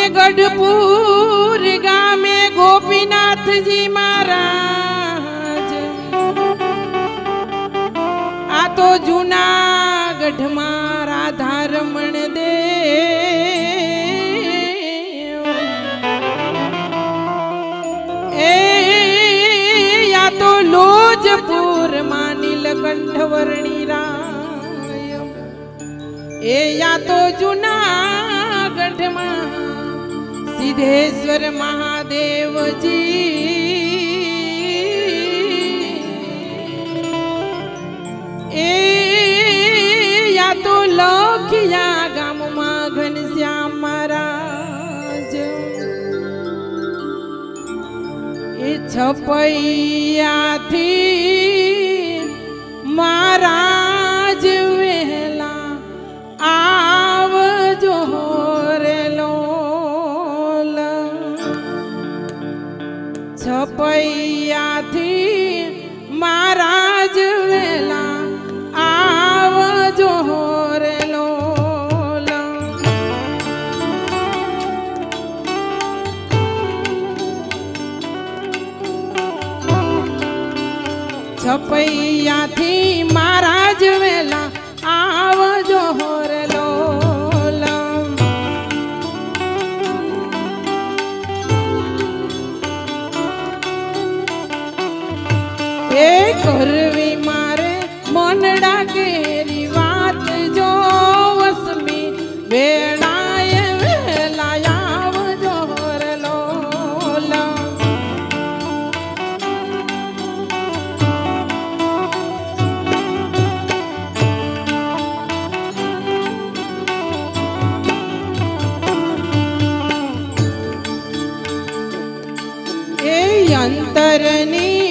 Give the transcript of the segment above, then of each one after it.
અને ગઢપુર ગામે ગોપીનાથજી મહારાજ આ તો જૂનાગઢમાં રાધા રમણ દેવ એ યા તો લોજપુર માં નીલકંઠ વર્ણી રાય એ યા તો જૂનાગઢમાં સિદ્ધેશ્વર મહાદેવજી એ યા તો લખિયા ગામમાં ઘનશ્યામ મહારાજ એ છપૈયાથી મહારાજ છપૈયાથી મહારાજ વેલા આવજો રે લોલ. છપૈયાથી अंतरने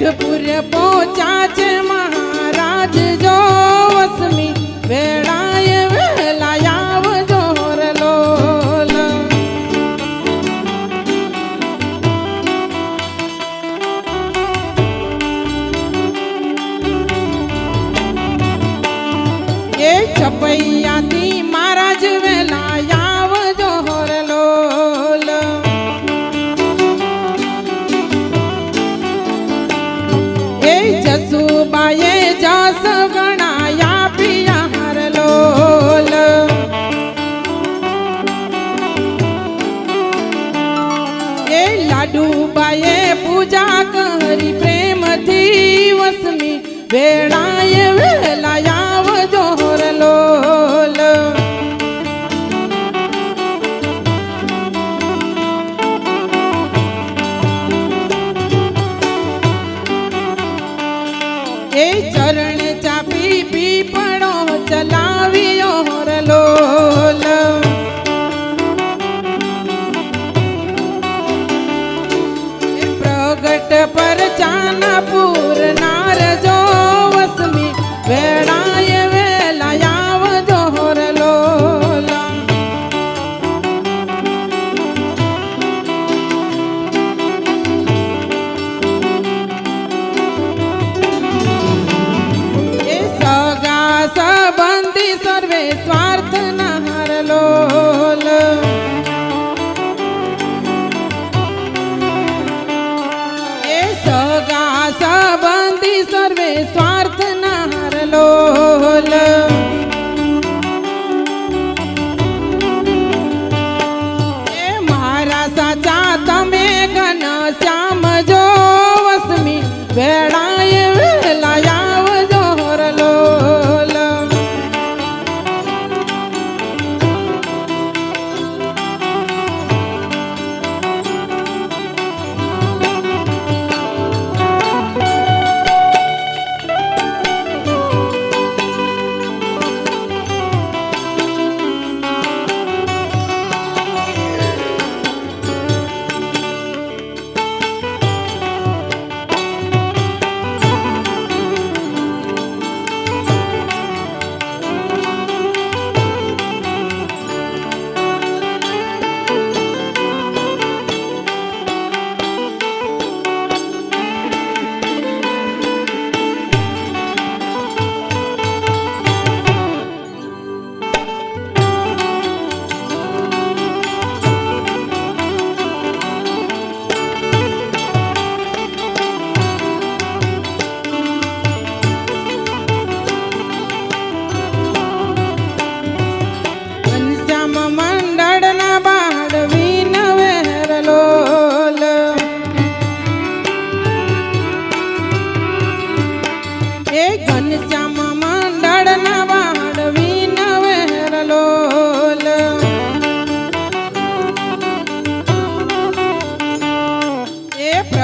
बुद्धपुर पहुँचा વેળાએ વેલાયાવ જોર લોલ. એ ચરણ ચાપી પીપળો ચલાવ્યો હોર લોલ. પ્રગટ પર ચાના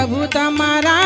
प्रभु तमारा